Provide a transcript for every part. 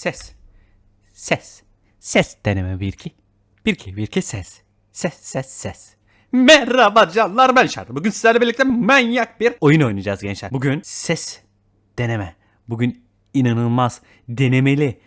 Ses. Ses. Ses deneme bir iki. Bir iki bir iki ses. Ses ses ses. Merhaba canlar ben Şarkı. Bugün sizlerle birlikte manyak bir oyun oynayacağız gençler. Bugün ses deneme. Bugün inanılmaz denemeli.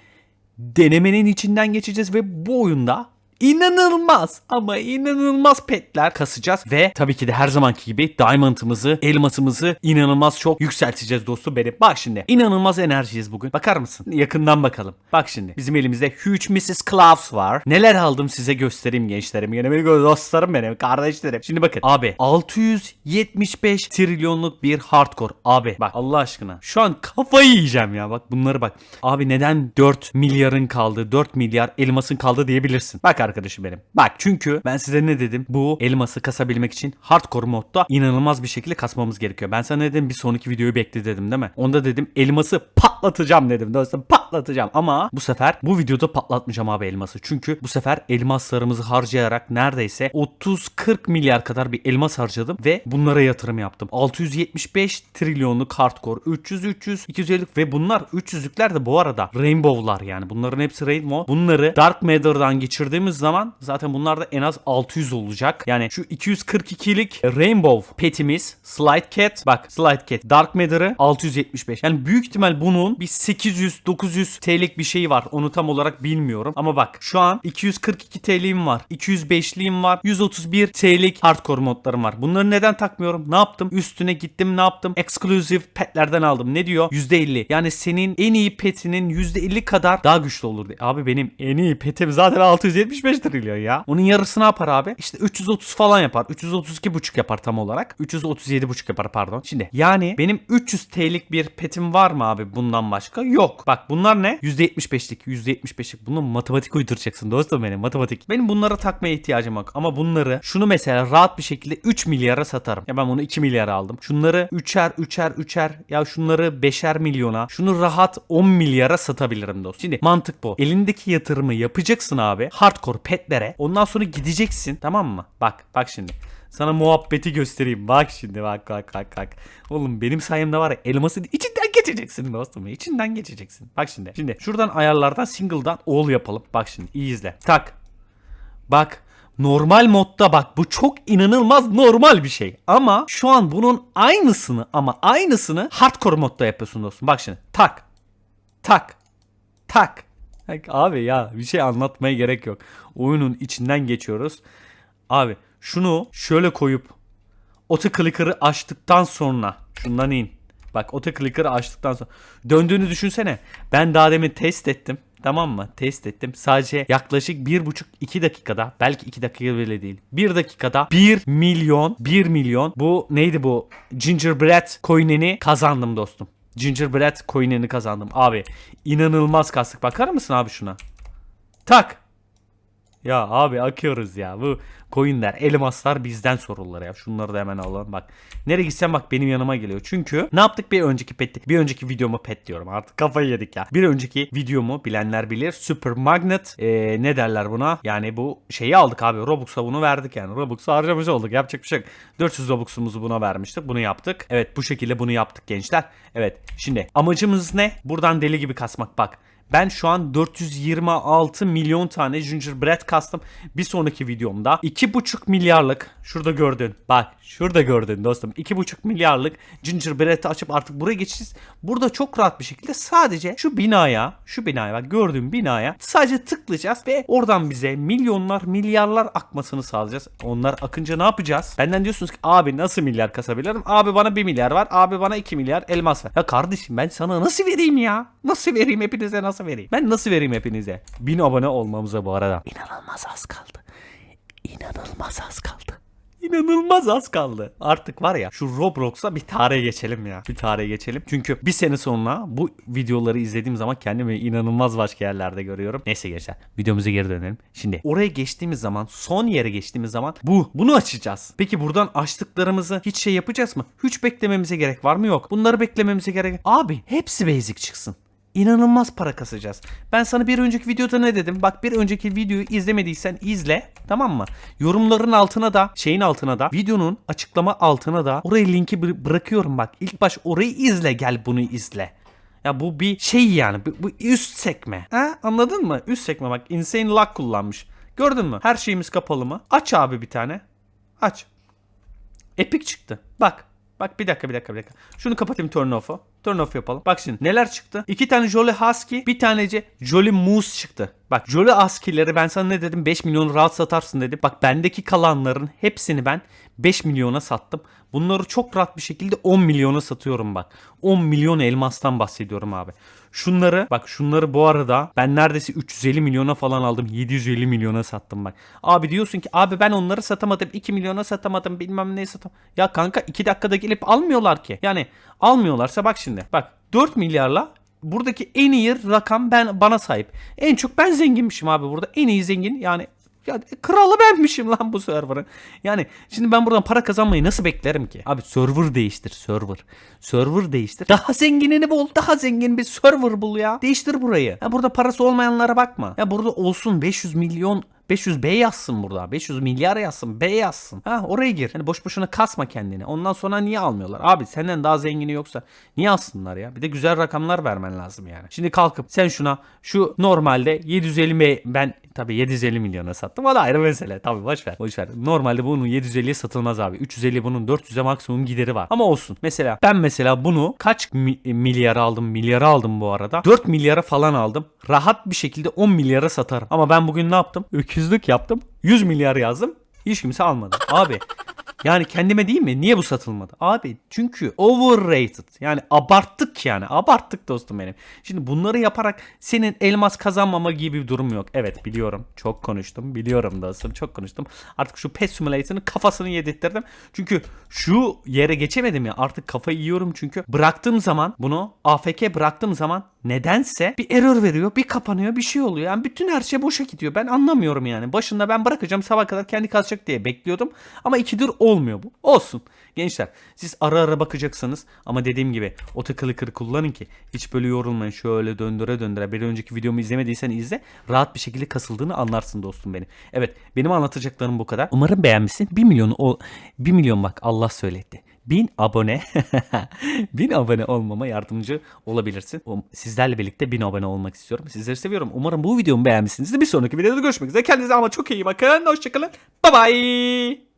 Denemenin içinden geçeceğiz ve bu oyunda İnanılmaz ama inanılmaz petler kasacağız ve tabii ki de her zamanki gibi diamond'ımızı, elmasımızı inanılmaz çok yükselteceğiz dostum benim. Bak şimdi inanılmaz enerjiyiz bugün. Bakar mısın? Yakından bakalım. Bak şimdi bizim elimizde Huge Mrs. Claus var. Neler aldım size göstereyim gençlerim. Yine dostlarım benim, kardeşlerim. Şimdi bakın abi 675 trilyonluk bir hardcore. Abi bak Allah aşkına şu an kafayı yiyeceğim ya bak bunları bak. Abi neden 4 milyarın kaldı 4 milyar elmasın kaldı diyebilirsin. Bak arkadaşım benim. Bak çünkü ben size ne dedim? Bu elması kasabilmek için hardcore modda inanılmaz bir şekilde kasmamız gerekiyor. Ben sana ne dedim bir sonraki videoyu bekle dedim değil mi? Onda dedim elması patlatacağım dedim dostum patlatacağım ama bu sefer bu videoda patlatmayacağım abi elması. Çünkü bu sefer elmaslarımızı harcayarak neredeyse 30-40 milyar kadar bir elmas harcadım ve bunlara yatırım yaptım. 675 trilyonluk hardcore 300 300 250 ve bunlar 300'lükler de bu arada rainbow'lar yani bunların hepsi rainbow. Bunları Dark Matter'dan geçirdiğimiz zaman zaten bunlar da en az 600 olacak. Yani şu 242'lik rainbow petimiz Slide Cat bak Slide Cat Dark Matter'ı 675. Yani büyük ihtimal bunun bir 800 900 TL'lik bir şeyi var. Onu tam olarak bilmiyorum. Ama bak şu an 242 TL'im var. 205'liğim var. 131 TL'lik hardcore modlarım var. Bunları neden takmıyorum? Ne yaptım? Üstüne gittim ne yaptım? Exclusive petlerden aldım. Ne diyor? %50. Yani senin en iyi petinin %50 kadar daha güçlü olur diye. Abi benim en iyi petim zaten 675 trilyon ya. Onun yarısı ne yapar abi? İşte 330 falan yapar. 332,5 yapar tam olarak. 337,5 yapar pardon. Şimdi yani benim 300 TL'lik bir petim var mı abi bundan başka? Yok. Bak bunlar ne? %75'lik, %75'lik. Bunu matematik uyduracaksın dostum benim matematik. Benim bunlara takmaya ihtiyacım yok. Ama bunları şunu mesela rahat bir şekilde 3 milyara satarım. Ya ben bunu 2 milyara aldım. Şunları 3'er 3'er 3'er ya şunları 5'er milyona. Şunu rahat 10 milyara satabilirim dostum. Şimdi mantık bu. Elindeki yatırımı yapacaksın abi. Hardcore petlere. Ondan sonra gideceksin tamam mı? Bak bak şimdi. Sana muhabbeti göstereyim. Bak şimdi bak bak bak bak. Oğlum benim sayemde var ya elmasın içinden geçeceksin dostum. İçinden geçeceksin. Bak şimdi. Şimdi şuradan ayarlardan single'dan all yapalım. Bak şimdi iyi izle. Tak. Bak normal modda bak bu çok inanılmaz normal bir şey. Ama şu an bunun aynısını ama aynısını hardcore modda yapıyorsun dostum. Bak şimdi tak. Tak. Tak. Abi ya bir şey anlatmaya gerek yok. Oyunun içinden geçiyoruz. Abi şunu şöyle koyup otoclicker'ı açtıktan sonra şundan in. Bak otoclicker'ı açtıktan sonra döndüğünü düşünsene. Ben daha demin test ettim. Tamam mı? Test ettim. Sadece yaklaşık 1,5-2 dakikada belki 2 dakika bile değil. 1 dakikada 1 milyon 1 milyon bu neydi bu? Gingerbread coin'ini kazandım dostum. Gingerbread coin'ini kazandım. Abi inanılmaz kastık. Bakar mısın abi şuna? Tak. Ya abi akıyoruz ya. Bu coinler, elmaslar bizden sorulur ya. Şunları da hemen alalım bak. Nereye gitsem bak benim yanıma geliyor. Çünkü ne yaptık bir önceki pet, bir önceki videomu pet diyorum artık kafayı yedik ya. Bir önceki videomu bilenler bilir. Super Magnet ee, ne derler buna? Yani bu şeyi aldık abi. Robux'a bunu verdik yani. Robux'u harcamış olduk. Yapacak bir şey yok. 400 Robux'umuzu buna vermiştik. Bunu yaptık. Evet bu şekilde bunu yaptık gençler. Evet şimdi amacımız ne? Buradan deli gibi kasmak bak. Ben şu an 426 milyon tane gingerbread kastım. Bir sonraki videomda 2,5 milyarlık şurada gördün. Bak şurada gördün dostum. 2,5 milyarlık gingerbread'i açıp artık buraya geçeceğiz. Burada çok rahat bir şekilde sadece şu binaya, şu binaya bak gördüğüm binaya sadece tıklayacağız ve oradan bize milyonlar, milyarlar akmasını sağlayacağız. Onlar akınca ne yapacağız? Benden diyorsunuz ki abi nasıl milyar kasabilirim? Abi bana 1 milyar var. Abi bana 2 milyar elmas ver. Ya kardeşim ben sana nasıl vereyim ya? Nasıl vereyim hepinize nasıl vereyim? Ben nasıl vereyim hepinize? 1000 abone olmamıza bu arada. İnanılmaz az kaldı. İnanılmaz az kaldı. İnanılmaz az kaldı. Artık var ya şu Roblox'a bir tarihe geçelim ya. Bir tarihe geçelim. Çünkü bir sene sonra bu videoları izlediğim zaman kendimi inanılmaz başka yerlerde görüyorum. Neyse gençler videomuza geri dönelim. Şimdi oraya geçtiğimiz zaman son yere geçtiğimiz zaman bu. Bunu açacağız. Peki buradan açtıklarımızı hiç şey yapacağız mı? Hiç beklememize gerek var mı? Yok. Bunları beklememize gerek. Abi hepsi basic çıksın. İnanılmaz para kasacağız. Ben sana bir önceki videoda ne dedim? Bak bir önceki videoyu izlemediysen izle. Tamam mı? Yorumların altına da şeyin altına da videonun açıklama altına da oraya linki bı- bırakıyorum bak. İlk baş orayı izle gel bunu izle. Ya bu bir şey yani. Bu, bu üst sekme. Ha? Anladın mı? Üst sekme bak. Insane lock kullanmış. Gördün mü? Her şeyimiz kapalı mı? Aç abi bir tane. Aç. Epic çıktı. Bak. Bak bir dakika bir dakika bir dakika. Şunu kapatayım turn off'u. Turn off yapalım. Bak şimdi neler çıktı? İki tane Jolly Husky, bir tanece Jolly Moose çıktı. Bak Jolly Husky'leri ben sana ne dedim? 5 milyon rahat satarsın dedim. Bak bendeki kalanların hepsini ben 5 milyona sattım. Bunları çok rahat bir şekilde 10 milyona satıyorum bak. 10 milyon elmastan bahsediyorum abi. Şunları bak şunları bu arada ben neredeyse 350 milyona falan aldım. 750 milyona sattım bak. Abi diyorsun ki abi ben onları satamadım. 2 milyona satamadım bilmem ne satamadım. Ya kanka 2 dakikada gelip almıyorlar ki. Yani almıyorlarsa bak şimdi. Bak 4 milyarla buradaki en iyi rakam ben bana sahip. En çok ben zenginmişim abi burada. En iyi zengin yani ya kralı benmişim lan bu server'ın. Yani şimdi ben buradan para kazanmayı nasıl beklerim ki? Abi server değiştir server. Server değiştir. Daha zenginini bul. Daha zengin bir server bul ya. Değiştir burayı. Ya burada parası olmayanlara bakma. Ya burada olsun 500 milyon 500 B yazsın burada. 500 milyar yazsın. B yazsın. Ha oraya gir. Hani boş boşuna kasma kendini. Ondan sonra niye almıyorlar? Abi senden daha zengini yoksa niye alsınlar ya? Bir de güzel rakamlar vermen lazım yani. Şimdi kalkıp sen şuna şu normalde 750 M ben tabii 750 milyona sattım. O da ayrı mesele. Tabii boş ver. Boş ver. Normalde bunun 750'ye satılmaz abi. 350 bunun 400'e maksimum gideri var. Ama olsun. Mesela ben mesela bunu kaç mi- milyara aldım? Milyara aldım bu arada. 4 milyara falan aldım. Rahat bir şekilde 10 milyara satarım. Ama ben bugün ne yaptım? Öküzlük yaptım. 100 milyar yazdım. Hiç kimse almadı. Abi yani kendime değil mi? Niye bu satılmadı? Abi çünkü overrated. Yani abarttık yani. Abarttık dostum benim. Şimdi bunları yaparak senin elmas kazanmama gibi bir durum yok. Evet biliyorum. Çok konuştum. Biliyorum dostum. Çok konuştum. Artık şu PES Simulator'ın kafasını yedirttirdim. Çünkü şu yere geçemedim ya. Artık kafayı yiyorum çünkü. Bıraktığım zaman bunu AFK bıraktığım zaman nedense bir error veriyor. Bir kapanıyor. Bir şey oluyor. Yani bütün her şey boşa gidiyor. Ben anlamıyorum yani. Başında ben bırakacağım sabah kadar kendi kazacak diye bekliyordum. Ama ikidir olmuyor bu. Olsun. Gençler siz ara ara bakacaksınız ama dediğim gibi oto clicker kullanın ki hiç böyle yorulmayın. Şöyle döndüre döndüre. Bir önceki videomu izlemediysen izle. Rahat bir şekilde kasıldığını anlarsın dostum benim. Evet benim anlatacaklarım bu kadar. Umarım beğenmişsin. 1 milyon o 1 milyon bak Allah söyletti. 1000 abone 1000 abone olmama yardımcı olabilirsin. O- Sizlerle birlikte 1000 abone olmak istiyorum. Sizleri seviyorum. Umarım bu videomu beğenmişsinizdir. Bir sonraki videoda görüşmek üzere. Kendinize ama çok iyi bakın. Hoşçakalın. Bye bye.